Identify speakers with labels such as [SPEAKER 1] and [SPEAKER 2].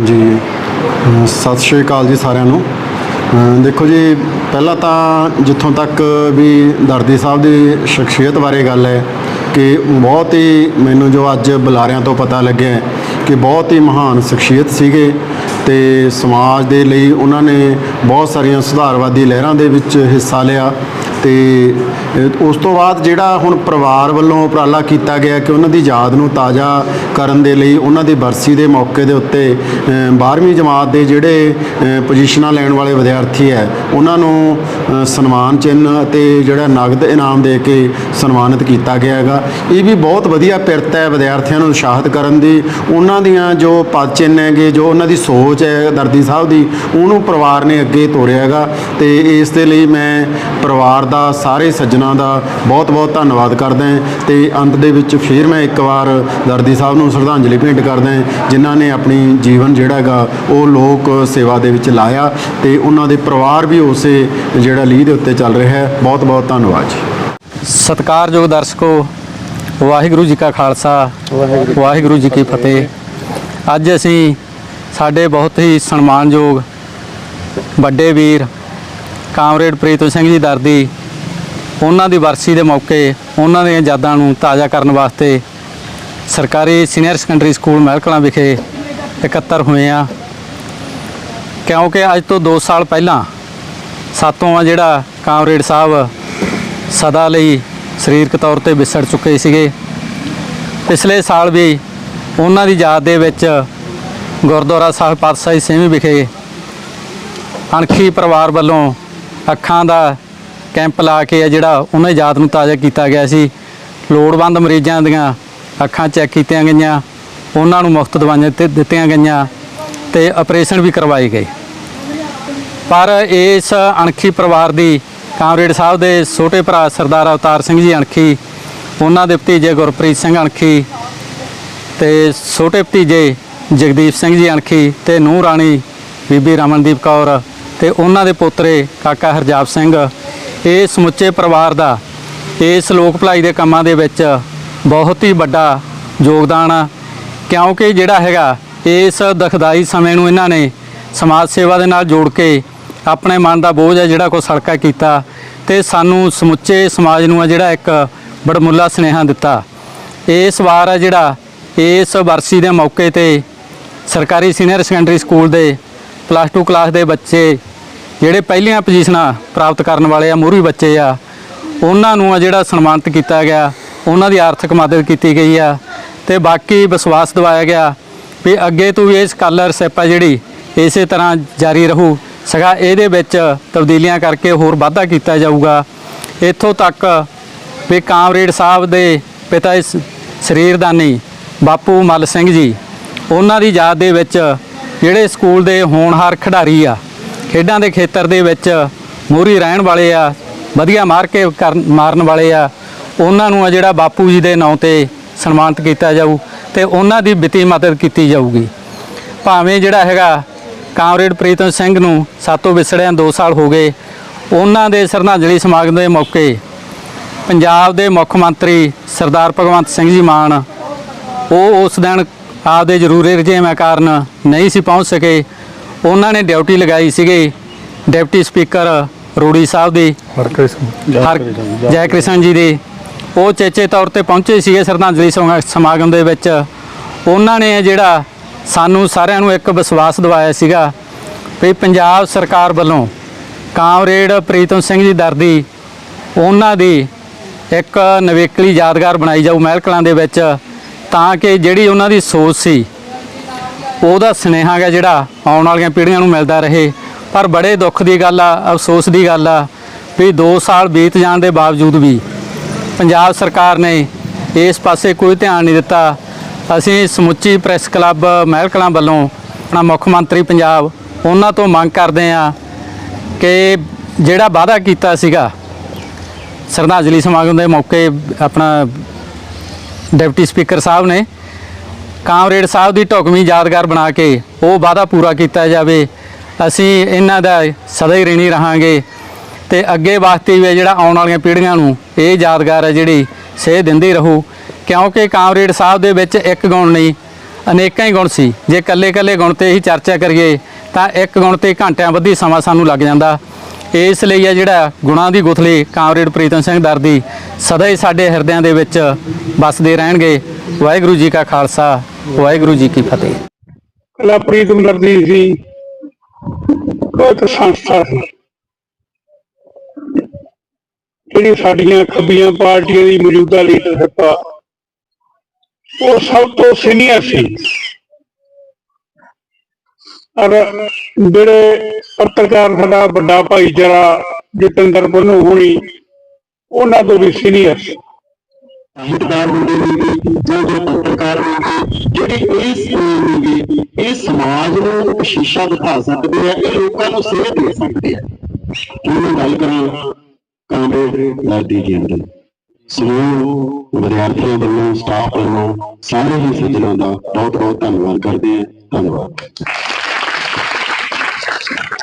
[SPEAKER 1] ਜੀ ਸਤਿ ਸ਼੍ਰੀ ਅਕਾਲ ਜੀ ਸਾਰਿਆਂ ਨੂੰ। ਦੇਖੋ ਜੀ, ਪਹਿਲਾਂ ਤਾਂ ਜਿੱਥੋਂ ਤੱਕ ਵੀ ਦਰਦੀ ਸਾਹਿਬ ਦੀ ਸ਼ਖਸੀਅਤ ਬਾਰੇ ਗੱਲ ਹੈ ਕਿ ਬਹੁਤ ਹੀ ਮੈਨੂੰ ਜੋ ਅੱਜ ਬੁਲਾਰਿਆਂ ਤੋਂ ਪਤਾ ਲੱਗਿਆ ਕਿ ਬਹੁਤ ਹੀ ਮਹਾਨ ਸ਼ਖਸੀਅਤ ਸੀਗੇ ਤੇ ਸਮਾਜ ਦੇ ਲਈ ਉਹਨਾਂ ਨੇ ਬਹੁਤ ਸਾਰੀਆਂ ਸੁਧਾਰਵਾਦੀ ਲਹਿਰਾਂ ਦੇ ਵਿੱਚ ਹਿੱਸਾ ਲਿਆ। ਤੇ ਉਸ ਤੋਂ ਬਾਅਦ ਜਿਹੜਾ ਹੁਣ ਪਰਿਵਾਰ ਵੱਲੋਂ ਉਪਰਾਲਾ ਕੀਤਾ ਗਿਆ ਕਿ ਉਹਨਾਂ ਦੀ ਯਾਦ ਨੂੰ ਤਾਜ਼ਾ ਕਰਨ ਦੇ ਲਈ ਉਹਨਾਂ ਦੀ ਬਰਸੀ ਦੇ ਮੌਕੇ ਦੇ ਉੱਤੇ 12ਵੀਂ ਜਮਾਤ ਦੇ ਜਿਹੜੇ ਅਹ, ਪੋਜੀਸ਼ਨਾਂ ਲੈਣ ਵਾਲੇ ਵਿਦਿਆਰਥੀ ਹੈ ਉਹਨਾਂ ਨੂੰ ਸਨਮਾਨ ਚਿੰਨ੍ਹ ਅਤੇ ਜਿਹੜਾ ਨਗਦ ਇਨਾਮ ਦੇ ਕੇ ਸਨਮਾਨਿਤ ਕੀਤਾ ਗਿਆ ਹੈਗਾ। ਇਹ ਵੀ ਬਹੁਤ ਵਧੀਆ ਪਿਰਤ ਹੈ ਵਿਦਿਆਰਥੀਆਂ ਨੂੰ ਉਤਸ਼ਾਹਿਤ ਕਰਨ ਦੀ। ਉਹਨਾਂ ਦੀਆਂ ਜੋ ਪਦ ਚਿੰਨ੍ਹ ਹੈਗੇ ਜੋ ਉਹਨਾਂ ਦੀ ਸੋਚ ਹੈ ਦਰਦੀ ਸਾਹਿਬ ਦੀ ਉਹਨੂੰ ਪਰਿਵਾਰ ਨੇ ਅੱਗੇ ਤੋਰਿਆ ਹੈਗਾ। ਤੇ ਇਸ ਦੇ ਲਈ ਮੈਂ ਪਰਿਵਾਰ ਦਾ ਸਾਰੇ ਸੱਜਣਾ ਦਾ ਬਹੁਤ-ਬਹੁਤ ਧੰਨਵਾਦ ਕਰਦਾ ਹਾਂ ਤੇ ਅੰਤ ਦੇ ਵਿੱਚ ਫਿਰ ਮੈਂ ਇੱਕ ਵਾਰ ਦਰਦੀ ਸਾਹਿਬ ਨੂੰ ਸ਼ਰਧਾਂਜਲੀ ਭੇਂਟ ਕਰਦਾ ਜਿਨ੍ਹਾਂ ਨੇ ਆਪਣੀ ਜੀਵਨ ਜਿਹੜਾ ਹੈਗਾ ਉਹ ਲੋਕ ਸੇਵਾ ਦੇ ਵਿੱਚ ਲਾਇਆ ਤੇ ਉਹਨਾਂ ਦੇ ਪਰਿਵਾਰ ਵੀ ਉਸੇ ਜਿਹੜਾ ਲੀਹ ਦੇ ਉੱਤੇ ਚੱਲ ਰਿਹਾ ਹੈ। ਬਹੁਤ-ਬਹੁਤ ਧੰਨਵਾਦ ਜੀ।
[SPEAKER 2] ਸਤਿਕਾਰਯੋਗ ਦਰਸ਼ਕੋ, ਵਾਹਿਗੁਰੂ ਜੀ ਕਾ ਖਾਲਸਾ, ਵਾਹਿਗੁਰੂ ਜੀ ਕੀ ਫਤਿਹ। ਅੱਜ ਅਸੀਂ ਸਾਡੇ ਬਹੁਤ ਹੀ ਸਨਮਾਨਯੋਗ ਵੱਡੇ ਵੀਰ ਕਾਮਰੇਡ ਪ੍ਰੀਤਮ ਸਿੰਘ ਜੀ ਦਰਦੀ ਉਹਨਾਂ ਦੀ ਵਰਸੀ ਦੇ ਮੌਕੇ ਉਹਨਾਂ ਦੀਆਂ ਯਾਦਾਂ ਨੂੰ ਤਾਜ਼ਾ ਕਰਨ ਵਾਸਤੇ ਸਰਕਾਰੀ ਸੀਨੀਅਰ ਸੈਕੰਡਰੀ ਸਕੂਲ ਮਹਿਲਕਲਾਂ ਵਿਖੇ ਇਕੱਤਰ ਹੋਏ ਆ ਕਿਉਂਕਿ ਅੱਜ ਤੋਂ 2 ਸਾਲ ਪਹਿਲਾਂ ਸਾਤੋਂ ਆ ਜਿਹੜਾ ਕਾਮਰੇਡ ਸਾਹਿਬ ਸਦਾ ਲਈ ਸਰੀਰਕ ਤੌਰ ਤੇ ਵਿਸੜ ਚੁੱਕੇ ਸੀਗੇ। ਪਿਛਲੇ ਸਾਲ ਵੀ ਉਹਨਾਂ ਦੀ ਯਾਦ ਦੇ ਵਿੱਚ ਗੁਰਦੁਆਰਾ ਸਾਹਿਬ ਪਾਤਸ਼ਾਹੀ ਸਿੰਘ ਵਿਖੇ ਅਣਖੀ ਪਰਿਵਾਰ ਵੱਲੋਂ ਅੱਖਾਂ ਦਾ ਕੈਂਪ ਲਾ ਕੇ ਆ ਜਿਹੜਾ ਉਹਨਾਂ ਦੀ ਯਾਦ ਨੂੰ ਤਾਜ਼ਾ ਕੀਤਾ ਗਿਆ ਸੀ। ਲੋੜਵੰਦ ਮਰੀਜ਼ਾਂ ਦੀਆਂ ਅੱਖਾਂ ਚੈੱਕ ਕੀਤੀਆਂ ਗਈਆਂ, ਉਹਨਾਂ ਨੂੰ ਮੁਫਤ ਦਵਾਈਆਂ ਦਿੱਤੇ- ਦਿੱਤੀਆਂ ਗਈਆਂ ਤੇ ਆਪਰੇਸ਼ਨ ਵੀ ਕਰਵਾਏ ਗਏ। ਪਰ ਇਸ ਅਣਖੀ ਪਰਿਵਾਰ ਦੀ ਕਾਮਰੇਡ ਸਾਹਿਬ ਦੇ ਛੋਟੇ ਭਰਾ ਸਰਦਾਰ ਅਵਤਾਰ ਸਿੰਘ ਜੀ ਅਣਖੀ, ਉਹਨਾਂ ਦੇ ਭਤੀਜੇ ਗੁਰਪ੍ਰੀਤ ਸਿੰਘ ਅਣਖੀ ਤੇ ਛੋਟੇ ਭਤੀਜੇ ਜਗਦੀਪ ਸਿੰਘ ਜੀ ਅਣਖੀ ਤੇ ਨੂੰਹ ਰਾਣੀ ਬੀਬੀ ਰਮਨਦੀਪ ਕੌਰ ਤੇ ਉਹਨਾਂ ਦੇ ਪੋਤਰੇ ਕਾਕਾ ਹਰਜਾਪ ਸਿੰਘ ਇਹ ਸਮੁੱਚੇ ਪਰਿਵਾਰ ਦਾ ਇਸ ਲੋਕ ਭਲਾਈ ਦੇ ਕੰਮਾਂ ਦੇ ਵਿੱਚ ਬਹੁਤ ਹੀ ਵੱਡਾ ਯੋਗਦਾਨ ਆ। ਕਿਉਂਕਿ ਜਿਹੜਾ ਹੈਗਾ, ਇਸ ਦਖਦਾਈ ਸਮੇਂ ਨੂੰ ਇਹਨਾਂ ਨੇ ਸਮਾਜ ਸੇਵਾ ਦੇ ਨਾਲ ਜੋੜ ਕੇ ਆਪਣੇ ਮਨ ਦਾ ਬੋਝ ਹੈ ਜਿਹੜਾ ਕੋ ਸੜਕਾ ਕੀਤਾ ਤੇ ਸਾਨੂੰ ਸਮੁੱਚੇ ਸਮਾਜ ਨੂੰ ਆ ਜਿਹੜਾ ਇੱਕ ਬੜਮੁੱਲਾ ਸੁਨੇਹਾ ਦਿੱਤਾ। ਇਸ ਵਾਰ ਆ ਜਿਹੜਾ, ਇਸ ਵਰਸੀ ਦੇ ਮੌਕੇ ਤੇ ਸਰਕਾਰੀ ਸੀਨੀਅਰ ਸੈਕੰਡਰੀ ਸਕੂਲ ਦੇ ਪਲੱਸ 2 ਕਲਾਸ ਦੇ ਬੱਚੇ ਜਿਹੜੇ ਪਹਿਲੀਆਂ ਪੋਜੀਸ਼ਨਾਂ ਪ੍ਰਾਪਤ ਕਰਨ ਵਾਲੇ ਆ, ਮੂਹਰੀ ਬੱਚੇ ਆ, ਉਹਨਾਂ ਨੂੰ ਆ ਜਿਹੜਾ ਸਨਮਾਨਿਤ ਕੀਤਾ ਗਿਆ, ਉਹਨਾਂ ਦੀ ਆਰਥਿਕ ਮਦਦ ਕੀਤੀ ਗਈ ਆ ਤੇ ਬਾਕੀ ਵਿਸ਼ਵਾਸ ਦਿਵਾਇਆ ਗਿਆ ਵੀ ਅੱਗੇ ਤੋਂ ਵੀ ਇਹ ਸਕਾਲਰਸ਼ਿਪ ਆ ਜਿਹੜੀ ਇਸੇ ਤਰ੍ਹਾਂ ਜਾਰੀ ਰਹੂ। ਸਗਾ ਇਹਦੇ ਵਿੱਚ ਤਬਦੀਲੀਆਂ ਕਰਕੇ ਹੋਰ ਵਾਧਾ ਕੀਤਾ ਜਾਊਗਾ। ਇੱਥੋਂ ਤੱਕ ਵੀ ਕਾਮਰੇਡ ਸਾਹਿਬ ਦੇ ਪਿਤਾ ਇਸ ਸਰੀਰਦਾਨੀ ਬਾਪੂ ਮਲ ਸਿੰਘ ਜੀ, ਉਹਨਾਂ ਦੀ ਯਾਦ ਦੇ ਵਿੱਚ ਜਿਹੜੇ ਸਕੂਲ ਦੇ ਹੋਣਹਾਰ ਖਿਡਾਰੀ ਆ ਖੇਡਾਂ ਦੇ ਖੇਤਰ ਦੇ ਵਿੱਚ ਮੋਹਰੀ ਰਹਿਣ ਵਾਲੇ ਆ, ਵਧੀਆ ਮਾਰ ਕੇ ਕਰਨ- ਮਾਰਨ ਵਾਲੇ ਆ, ਉਹਨਾਂ ਨੂੰ ਆ ਜਿਹੜਾ ਬਾਪੂ ਜੀ ਦੇ ਨਾਂ ਤੇ ਸਨਮਾਨਿਤ ਕੀਤਾ ਜਾਊ ਤੇ ਉਹਨਾਂ ਦੀ ਵਿੱਤੀ ਮਦਦ ਕੀਤੀ ਜਾਊਗੀ। ਭਾਵੇਂ ਜਿਹੜਾ ਹੈਗਾ ਕਾਮਰੇਡ ਪ੍ਰੀਤਮ ਸਿੰਘ ਨੂੰ ਸਾਤੋਂ ਵਿਛੜਿਆਂ 2 ਸਾਲ ਹੋ ਗਏ, ਉਹਨਾਂ ਦੇ ਸ਼ਰਧਾਂਜਲੀ ਸਮਾਗਮ ਦੇ ਮੌਕੇ ਪੰਜਾਬ ਦੇ ਮੁੱਖ ਮੰਤਰੀ ਸਰਦਾਰ ਭਗਵੰਤ ਸਿੰਘ ਜੀ ਮਾਨ, ਉਹ ਉਸ ਦਿਨ ਆਪਦੇ ਜ਼ਰੂਰੀ ਰੁਝੇਵਿਆਂ ਕਾਰਨ ਨਹੀਂ ਸੀ ਪਹੁੰਚ ਸਕੇ ਉਹਨਾਂ ਨੇ ਡਿਊਟੀ ਲਗਾਈ ਸੀਗੀ ਡਿਪਟੀ ਸਪੀਕਰ ਰੂੜੀ ਸਾਹਿਬ ਦੀ ਹਰ ਜੈ ਕ੍ਰਿਸ਼ਨ ਜੀ ਦੇ। ਉਹ ਚੇਚੇ ਤੌਰ ਤੇ ਪਹੁੰਚੇ ਸੀਗੇ ਸ਼ਰਧਾਂਜਲੀ ਸਮਾ- ਸਮਾਗਮ ਦੇ ਵਿੱਚ। ਉਹਨਾਂ ਨੇ ਜਿਹੜਾ ਸਾਨੂੰ ਸਾਰਿਆਂ ਨੂੰ ਇੱਕ ਵਿਸ਼ਵਾਸ ਦਿਵਾਇਆ ਸੀਗਾ ਵੀ ਪੰਜਾਬ ਸਰਕਾਰ ਵੱਲੋਂ ਕਾਮਰੇਡ ਪ੍ਰੀਤਮ ਸਿੰਘ ਜੀ ਦਰਦੀ ਉਹਨਾਂ ਦੀ ਇੱਕ ਨਵੇਕਲੀ ਯਾਦਗਾਰ ਬਣਾਈ ਜਾਊ ਮਹਿਲ ਕਲਾਂ ਦੇ ਵਿੱਚ ਤਾਂ ਕਿ ਜਿਹੜੀ ਉਹਨਾਂ ਦੀ ਸੋਚ ਸੀ ਉਹਦਾ ਸੁਨੇਹਾ ਹੈ ਜਿਹੜਾ ਆਉਣ ਵਾਲੀਆਂ ਪੀੜ੍ਹੀਆਂ ਨੂੰ ਮਿਲਦਾ ਰਹੇ। ਪਰ ਬੜੇ ਦੁੱਖ ਦੀ ਗੱਲ ਆ, ਅਫਸੋਸ ਦੀ ਗੱਲ ਆ ਵੀ 2 ਸਾਲ ਬੀਤ ਜਾਣ ਦੇ ਬਾਵਜੂਦ ਵੀ ਪੰਜਾਬ ਸਰਕਾਰ ਨੇ ਇਸ ਪਾਸੇ ਕੋਈ ਧਿਆਨ ਨਹੀਂ ਦਿੱਤਾ। ਅਸੀਂ ਸਮੁੱਚੀ ਪ੍ਰੈਸ ਕਲੱਬ ਮਹਿਲਕਲਾਂ ਵੱਲੋਂ ਆਪਣਾ ਮੁੱਖ ਮੰਤਰੀ ਪੰਜਾਬ, ਉਹਨਾਂ ਤੋਂ ਮੰਗ ਕਰਦੇ ਆ ਕਿ ਜਿਹੜਾ ਵਾਅਦਾ ਕੀਤਾ ਸੀਗਾ ਸ਼ਰਧਾਂਜਲੀ ਸਮਾਗਮ ਦੇ ਮੌਕੇ ਆਪਣਾ ਡਿਪਟੀ ਸਪੀਕਰ ਸਾਹਿਬ ਨੇ ਕਾਮਰੇਡ ਸਾਹਿਬ ਦੀ ਢੁਕਵੀਂ ਯਾਦਗਾਰ ਬਣਾ ਕੇ ਉਹ ਵਾਅਦਾ ਪੂਰਾ ਕੀਤਾ ਜਾਵੇ, ਅਸੀਂ ਇਹਨਾਂ ਦਾ ਸਦਾ ਹੀ ਰਹਿਣੀ ਰਹਾਂਗੇ। ਤੇ ਅੱਗੇ ਵਾਸਤੇ ਵੀ ਜਿਹੜਾ ਆਉਣ ਵਾਲੀਆਂ ਪੀੜ੍ਹੀਆਂ ਨੂੰ ਇਹ ਯਾਦਗਾਰ ਹੈ ਜਿਹੜੀ ਸੇਧ ਦਿੰਦੀ ਰਹੂ, ਕਿਉਂਕਿ ਕਾਮਰੇਡ ਸਾਹਿਬ ਦੇ ਵਿੱਚ ਇੱਕ ਗੁਣ ਨਹੀਂ, ਅਨੇਕਾਂ ਹੀ ਗੁਣ ਸੀ। ਜੇ ਕੱਲੇ-ਕੱਲੇ ਗੁਣ ਤੇ ਹੀ ਚਰਚਾ ਕਰੀਏ, ਤਾਂ ਇੱਕ ਗੁਣ ਤੇ ਘੰਟਿਆਂ ਬੱਧੀ ਸਮਾਂ ਸਾਨੂੰ ਲੱਗ ਜਾਂਦਾ। ਇਸ ਲਈ ਆ ਜਿਹੜਾ ਗੁਣਾਂ ਦੀ ਗੁਥਲੀ ਕਾਮਰੇਡ ਪ੍ਰੀਤਮ ਸਿੰਘ ਦਰਦੀ ਸਦਾ ਹੀ ਸਾਡੇ ਹਿਰਦਿਆਂ ਦੇ ਵਿੱਚ ਵੱਸਦੇ ਰਹਿਣਗੇ। ਵਾਹਿਗੁਰੂ ਜੀ ਕਾ ਖਾਲਸਾ, ਵਾਹਿਗੁਰੂ ਜੀ ਕੀ ਫਤਿਹ।
[SPEAKER 3] ਕਲਾ ਪ੍ਰੀਤਮ ਦਰਦੀ ਸੀ ਬਹੁਤ ਸੰਸਥਾ ਸੀ ਜਿਹੜੀ ਸਾਡੀਆਂ ਖੱਬੀਆਂ ਪਾਰਟੀਆਂ ਦੀ ਮੌਜੂਦਾ ਲੀਡਰਸ਼ਿਪ ਆ ਉਹ ਸਭ ਤੋਂ ਸੀਨੀਅਰ ਸੀ। ਔਰ ਜਿਹੜੇ ਪੱਤਰਕਾਰ ਸਾਡਾ ਵੱਡਾ ਭਾਈਚਾਰਾ ਜਤਿੰਦਰ ਬੰਨੂ ਹੋਣੀ ਉਹਨਾਂ ਤੋਂ ਵੀ ਸੀਨੀਅਰ ਸੀ।
[SPEAKER 1] ਸਾਹਿਤਕਾਰ ਹੁੰਦੇ ਨੇਗੇ ਜਾਂ ਜੋ ਪੱਤਰਕਾਰ ਜਿਹੜੇ ਇਸ ਨੇਗੇ ਇਹ ਸਮਾਜ ਨੂੰ ਸ਼ੀਸ਼ਾ ਦਿਖਾ ਸਕਦੇ ਆ ਇਹ ਲੋਕਾਂ ਨੂੰ ਸੇਧ ਦੇ ਸਕਦੇ ਆ। ਮੈਂ ਗੱਲ ਕਰਾਂ ਕਾਮਰੇਡ ਲਾਡੀ ਜੀ ਅੰਦਰ। ਸਮੂਹ ਵਿਦਿਆਰਥੀਆਂ ਵੱਲੋਂ ਸਟਾਫ ਵੱਲੋਂ ਸਾਰੇ ਹੀ ਸੱਜਣਾਂ ਦਾ ਬਹੁਤ ਬਹੁਤ ਧੰਨਵਾਦ ਕਰਦੇ ਆ। ਧੰਨਵਾਦ।